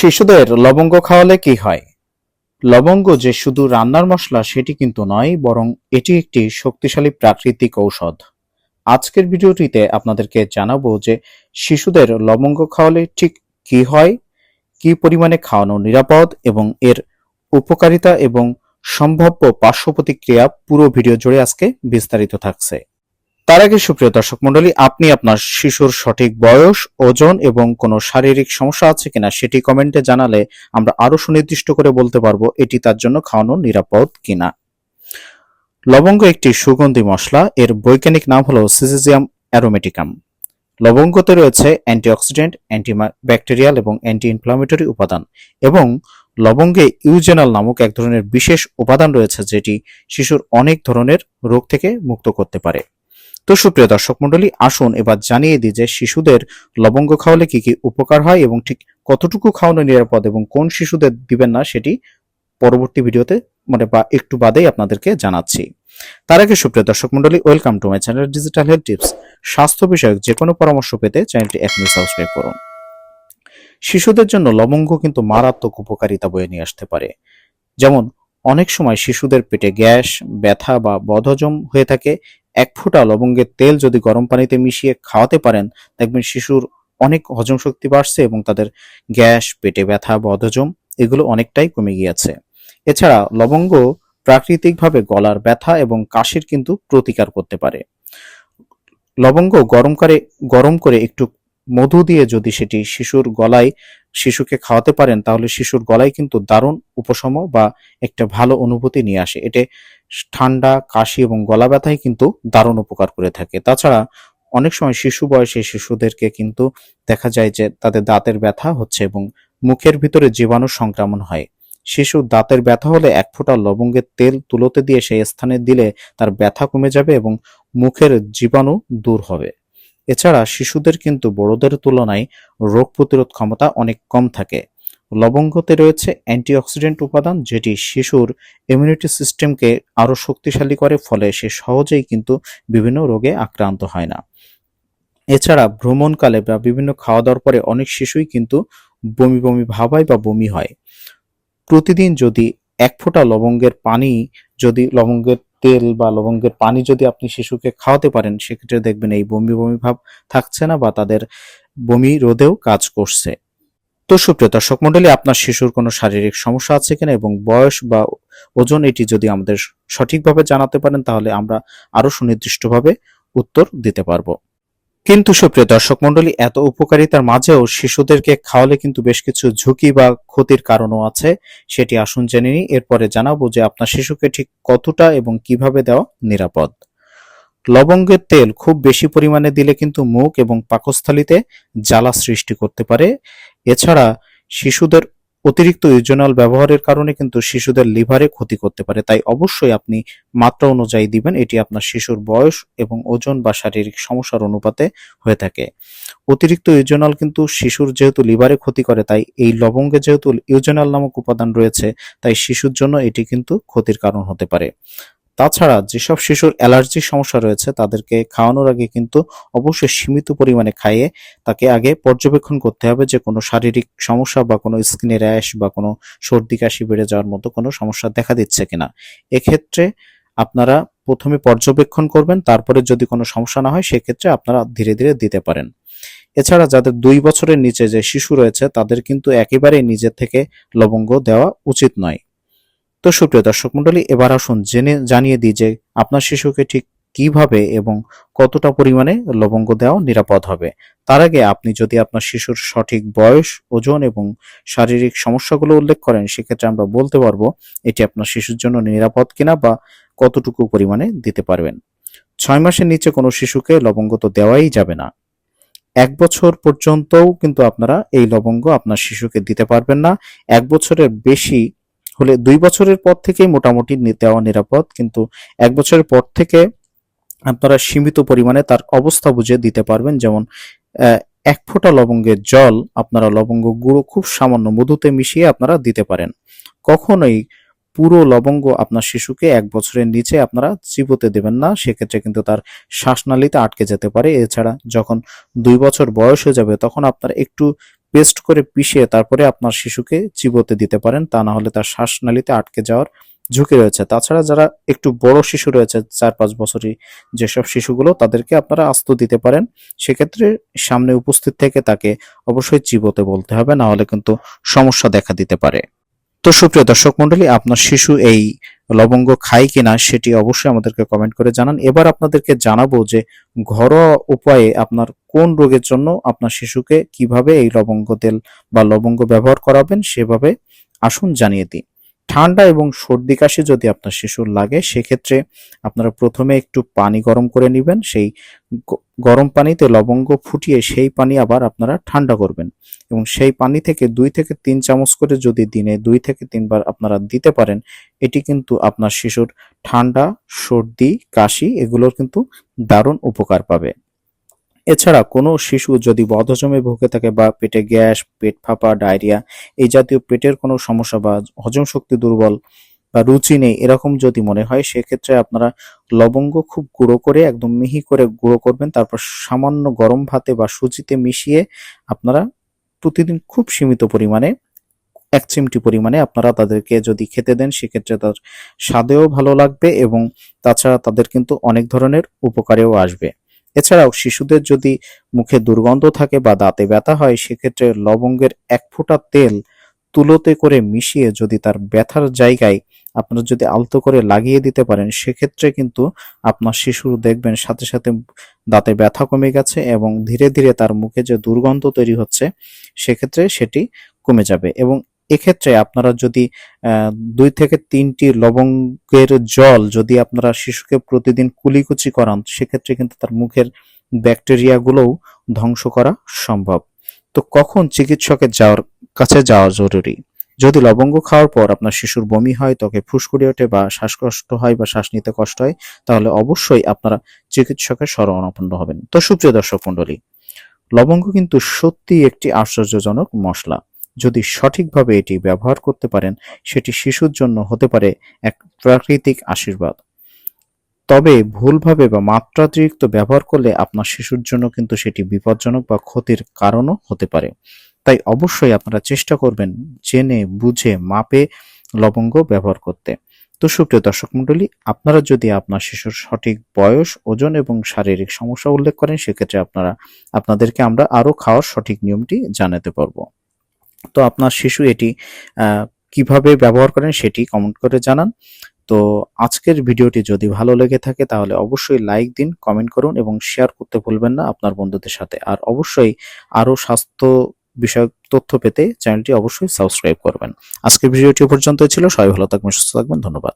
শিশুদের লবঙ্গ খাওয়ালে কি হয়? লবঙ্গ যে শুধু রান্নার মশলা সেটি কিন্তু নয়, বরং এটি একটি শক্তিশালী প্রাকৃতিক ঔষধ। আজকের ভিডিওটিতে আপনাদেরকে জানাব যে শিশুদের লবঙ্গ খাওয়ালে ঠিক কি হয়, কি পরিমাণে খাওয়ানো নিরাপদ এবং এর উপকারিতা এবং সম্ভাব্য পার্শ্ব প্রতিক্রিয়া পুরো ভিডিও জুড়ে আজকে বিস্তারিত থাকছে। তার আগে সুপ্রিয় দর্শক মণ্ডলী, আপনি আপনার শিশুর সঠিক বয়স, ওজন এবং কোনো শারীরিক সমস্যা আছে কিনা সেটি কমেন্টে জানালে আমরা আরও সুনির্দিষ্ট করে বলতে পারব এটি তার জন্য খাওয়ানো নিরাপদ কিনা। লবঙ্গ একটি সুগন্ধি মশলা, এর বৈজ্ঞানিক নাম হলো সিজিজিয়াম অ্যারোমেটিকাম লবঙ্গতে রয়েছে অ্যান্টিঅক্সিডেন্ট অ্যান্টি ব্যাকটেরিয়াল এবং অ্যান্টি ইনফ্লামেটরি উপাদান এবং লবঙ্গে ইউজেনাল নামক এক ধরনের বিশেষ উপাদান রয়েছে যেটি শিশুর অনেক ধরনের রোগ থেকে মুক্ত করতে পারে। তো সুপ্রিয় দর্শক মন্ডলী আসুন এবার জানিয়ে দিই যে শিশুদের লবঙ্গ খাওয়ালে কি কি উপকার হয় এবং ঠিক কতটুকু খাওয়ানো নিরাপদ এবং কোন শিশুদের দিবেন না সেটি পরবর্তী ভিডিওতে মানে বা একটু বাদেই আপনাদেরকে জানাচ্ছি। তার আগে সুপ্রিয় দর্শক মন্ডলী welcome to my channel digital health tips স্বাস্থ্য বিষয়ক যে কোনো পরামর্শ পেতে চ্যানেলটি এখনই সাবস্ক্রাইব করুন। শিশুদের জন্য লবঙ্গ কিন্তু মারাত্মক উপকারিতা বয়ে নিয়ে আসতে পারে। যেমন, অনেক সময় শিশুদের পেটে গ্যাস, ব্যথা বা বদহজম হয়ে থাকে এক ফোঁটা লবঙ্গের তেল যদি গরম পানিতে মিশিয়ে খাওয়াতে পারেন, দেখবেন শিশুর অনেক হজম শক্তি বাড়ছে এবং তাদের গ্যাস, পেটে ব্যথা বদহজম এগুলো অনেকটাই কমে গিয়েছে। এছাড়া লবঙ্গ প্রাকৃতিকভাবে গলার ব্যথা এবং কাশির কিন্তু প্রতিকার করতে পারে। লবঙ্গ গরম করে গরম করে একটু মধু দিয়ে যদি সেটি শিশুর গলায়, শিশুকে খাওয়াতে পারেন, তাহলে শিশুর গলায় কিন্তু দারুণ উপশম বা একটা ভালো অনুভূতি নিয়ে আসে। এতে ঠান্ডা, কাশি এবং গলা ব্যথায় কিন্তু দারুণ উপকার করে থাকে। তাছাড়া অনেক সময় শিশু বয়সে শিশুদেরকে কিন্তু দেখা যায় যে তাদের দাঁতের ব্যথা হচ্ছে এবং মুখের ভিতরে জীবাণু সংক্রমণ হয়। শিশুর দাঁতের ব্যথা হলে এক ফোঁটা লবঙ্গের তেল তুলোতে দিয়ে সেই স্থানে দিলে তার ব্যথা কমে যাবে এবং মুখের জীবাণু দূর হবে। এছাড়া শিশুদের কিন্তু বড়দের তুলনায় রোগ প্রতিরোধ ক্ষমতা অনেক কম থাকে। লবঙ্গতে রয়েছে অ্যান্টিঅক্সিডেন্ট উপাদান যেটি শিশুর ইমিউনিটি সিস্টেমকে আরও শক্তিশালী করে, ফলে সে সহজেই কিন্তু বিভিন্ন রোগে আক্রান্ত হয় না। এছাড়া ভ্রমণকালে বা বিভিন্ন খাওয়া দাওয়ার পরে অনেক শিশুই কিন্তু বমি বমি ভাব হয় বা বমি হয়। প্রতিদিন যদি এক ফোঁটা লবঙ্গের পানি যদি লবঙ্গের তেল বা লবঙ্গের পানি যদি আপনি শিশুকে খাওয়াতে পারেন, সেক্ষেত্রে দেখবেন এই বমি বমি ভাব থাকছে না বা তাদের বমি রোধেও কাজ করছে। তো সুপ্রিয় দর্শক মন্ডলী, আপনার শিশুর কোনো শারীরিক সমস্যা আছে কিনা এবং বয়স বা ওজন এটি যদি আমাদের সঠিকভাবে জানাতে পারেন, তাহলে আমরা আরও সুনির্দিষ্টভাবে উত্তর দিতে পারব। কিন্তু সুপ্রিয় দর্শক মন্ডলী, এত উপকারিতার মাঝেও শিশুদেরকে খাওয়ালে কিন্তু বেশ কিছু ঝুঁকি বা ক্ষতির কারণও আছে, সেটি আসুন জেনে নিই। এরপরে জানাব যে আপনার শিশুকে ঠিক কতটা এবং কীভাবে দেওয়া নিরাপদ। লবঙ্গের তেল খুব বেশি পরিমাণে দিলে কিন্তু মুখ এবং পাকস্থলীতে জ্বালা সৃষ্টি করতে পারে। এছাড়া শিশুদের অতিরিক্ত ইউজনাল ব্যবহারের কারণে কিন্তু শিশুদের লিভারে ক্ষতি করতে পারে। তাই অবশ্যই আপনি মাত্রা অনুযায়ী দিবেন। এটি আপনার শিশুর বয়স এবং ওজন বা শারীরিক সমস্যার অনুপাতে হয়ে থাকে। অতিরিক্ত ইউজনাল কিন্তু শিশুর যেহেতু লিভারে ক্ষতি করে, তাই এই লবঙ্গে যেহেতু ইউজনাল নামক উপাদান রয়েছে, তাই শিশুর জন্য এটি কিন্তু ক্ষতির কারণ হতে পারে। তাছাড়া যেসব শিশুর অ্যালার্জির সমস্যা রয়েছে, তাদেরকে খাওয়ানোর আগে কিন্তু অবশ্যই সীমিত পরিমাণে খাইয়ে তাকে আগে পর্যবেক্ষণ করতে হবে যে কোনো শারীরিক সমস্যা বা কোনো স্কিনে র্যাশ বা কোনো সর্দি কাশি বেড়ে যাওয়ার মতো কোনো সমস্যা দেখা দিচ্ছে কিনা। এক্ষেত্রে আপনারা প্রথমে পর্যবেক্ষণ করবেন, তারপরে যদি কোনো সমস্যা না হয়, সেক্ষেত্রে আপনারা ধীরে ধীরে দিতে পারেন। এছাড়া যাদের দুই বছরের নিচে যে শিশু রয়েছে, তাদের কিন্তু একেবারেই নিজের থেকে লবঙ্গ দেওয়া উচিত নয়। তো সুপ্রিয় দর্শক মন্ডলী এবার আসুন জেনে জানিয়ে দিই যে আপনার শিশুকে ঠিক কীভাবে এবং কতটা পরিমাণে লবঙ্গ দেওয়া নিরাপদ হবে। তার আগে আপনি যদি আপনার শিশুর সঠিক বয়স, ওজন এবং শারীরিক সমস্যাগুলো উল্লেখ করেন, সেক্ষেত্রে আমরা বলতে পারব এটি আপনার শিশুর জন্য নিরাপদ কিনা বা কতটুকু পরিমাণে দিতে পারবেন। ছয় মাসের নিচে কোনো শিশুকে লবঙ্গ তো দেওয়াই যাবে না। এক বছর পর্যন্তও কিন্তু আপনারা এই লবঙ্গ আপনার শিশুকে দিতে পারবেন না। এক বছরের বেশি হলে দুই বছরের পর থেকেই মোটামুটি দেওয়া নিরাপদ, কিন্তু এক বছরের পর থেকে আপনারা সীমিত পরিমাণে তার অবস্থা বুঝে দিতে পারবেন। যেমন এক ফোঁটা লবঙ্গের জল আপনারা লবঙ্গ গুঁড়ো খুব সামান্য মধুতে মিশিয়ে আপনারা দিতে পারেন। কখনোই পুরো লবঙ্গ আপনার শিশুকে এক বছরের নিচে আপনারা চিবোতে দেবেন না, সেক্ষেত্রে কিন্তু তার শ্বাসনালীতে আটকে যেতে পারে। এছাড়া যখন দুই বছর বয়স হয়ে যাবে, তখন আপনারা একটু পেস্ট করে পিষিয়ে তারপরে আপনার শিশুকে চিবোতে দিতে পারেন, তা না হলে তার শ্বাসনালীতে আটকে যাওয়ার ঝুঁকি রয়েছে। তাছাড়া যারা একটু বড় শিশু রয়েছে চার পাঁচ বছরই, যেসব শিশুগুলো তাদেরকে আপনারা আস্ত দিতে পারেন, সেক্ষেত্রে সামনে উপস্থিত থেকে তাকে অবশ্যই চিবোতে বলতে হবে, না হলে কিন্তু সমস্যা দেখা দিতে পারে। তো সুপ্রিয় দর্শক মন্ডলী আপনার শিশু এই লবঙ্গ খায় কিনা সেটি অবশ্যই আমাদেরকে কমেন্ট করে জানান। এবার আপনাদেরকে জানাব যে ঘরোয়া উপায়ে আপনার কোন রোগের জন্য আপনার শিশুকে কীভাবে এই লবঙ্গ তেল বা লবঙ্গ ব্যবহার করাবেন সেভাবে আসুন জানিয়ে দিই। ঠান্ডা এবং সর্দি কাশি যদি আপনার শিশুর লাগে, সেক্ষেত্রে আপনারা প্রথমে একটু পানি গরম করে নেবেন। সেই গরম পানিতে লবঙ্গ ফুটিয়ে সেই পানি আবার আপনারা ঠান্ডা করবেন এবং সেই পানি থেকে দুই থেকে তিন চামচ করে যদি দিনে দুই থেকে তিনবার আপনারা দিতে পারেন, এটি কিন্তু আপনার শিশুর ঠান্ডা, সর্দি, কাশি এগুলোর কিন্তু দারুণ উপকার পাবে। এছাড়া কোনো শিশু যদি বদহজমে ভুগে থাকে বা পেটে গ্যাস, পেট ফাঁপা, ডায়রিয়া এই জাতীয় পেটের কোনো সমস্যা বা হজম শক্তি দুর্বল বা রুচি নেই এরকম যদি মনে হয়, সেক্ষেত্রে আপনারা লবঙ্গ খুব গুঁড়ো করে, একদম মিহি করে গুঁড়ো করবেন। তারপর সামান্য গরম ভাতে বা সুজিতে মিশিয়ে আপনারা প্রতিদিন খুব সীমিত পরিমাণে, এক চিমটি পরিমাণে আপনারা তাদেরকে যদি খেতে দেন, সেক্ষেত্রে তার স্বাদেও ভালো লাগবে এবং তাছাড়া তাদের কিন্তু অনেক ধরনের উপকারেও আসবে। এছাড়াও শিশুদের যদি মুখে দুর্গন্ধ থাকে বা দাঁতে ব্যথা হয়, সেক্ষেত্রে লবঙ্গের এক ফোঁটা তেল তুলোতে করে মিশিয়ে যদি তার ব্যথার জায়গায় আপনারা যদি আলতো করে লাগিয়ে দিতে পারেন, সেক্ষেত্রে কিন্তু আপনার শিশুর দেখবেন সাথে সাথে দাঁতে ব্যথা কমে গেছে এবং ধীরে ধীরে তার মুখে যে দুর্গন্ধ তৈরি হচ্ছে, সেক্ষেত্রে সেটি কমে যাবে এবং এক্ষেত্রে আপনারা যদি দুই থেকে তিনটি লবঙ্গের জল যদি আপনারা শিশুকে প্রতিদিন কুলিকুচি করান, সেক্ষেত্রে কিন্তু তার মুখের ব্যাকটেরিয়াগুলোও ধ্বংস করা সম্ভব। তো কখন চিকিৎসকের যাওয়ার কাছে যাওয়া জরুরি? যদি লবঙ্গ খাওয়ার পর আপনার শিশুর বমি হয়, ত্বকে ফুসকুড়ি ওঠে বা শ্বাসকষ্ট হয় বা শ্বাস নিতে কষ্ট হয়, তাহলে অবশ্যই আপনারা চিকিৎসকের শরণাপন্ন হবেন। তো সুপ্রিয় দর্শক মণ্ডলী, লবঙ্গ কিন্তু সত্যি একটি আশ্চর্যজনক মশলা। যদি সঠিকভাবে এটি ব্যবহার করতে পারেন, সেটি শিশুর জন্য হতে পারে এক প্রাকৃতিক আশীর্বাদ। তবে ভুলভাবে বা মাত্রাতিরিক্ত ব্যবহার করলে আপনার শিশুর জন্য কিন্তু সেটি বিপজ্জনক বা ক্ষতির কারণও হতে পারে। তাই অবশ্যই আপনারা চেষ্টা করবেন জেনে, বুঝে, মাপে লবঙ্গ ব্যবহার করতে। তো সুপ্রিয় দর্শক মণ্ডলী, আপনারা যদি আপনার শিশুর সঠিক বয়স, ওজন এবং শারীরিক সমস্যা উল্লেখ করেন, সেক্ষেত্রে আপনারা, আপনাদেরকে আমরা আরও খাওয়ার সঠিক নিয়মটি জানাতে পারব। তো আপনার শিশু এটি কীভাবে ব্যবহার করেন সেটি কমেন্ট করে জানান। তো আজকের ভিডিওটি যদি ভালো লেগে থাকে তাহলে অবশ্যই লাইক দিন কমেন্ট করুন এবং শেয়ার করতে ভুলবেন না আপনার বন্ধুদের সাথে। আর অবশ্যই আরও স্বাস্থ্য বিষয়ক তথ্য পেতে চ্যানেলটি অবশ্যই সাবস্ক্রাইব করবেন। আজকের ভিডিওটি পর্যন্ত ছিল। সবাই ভালো থাকবেন, সুস্থ থাকবেন। ধন্যবাদ।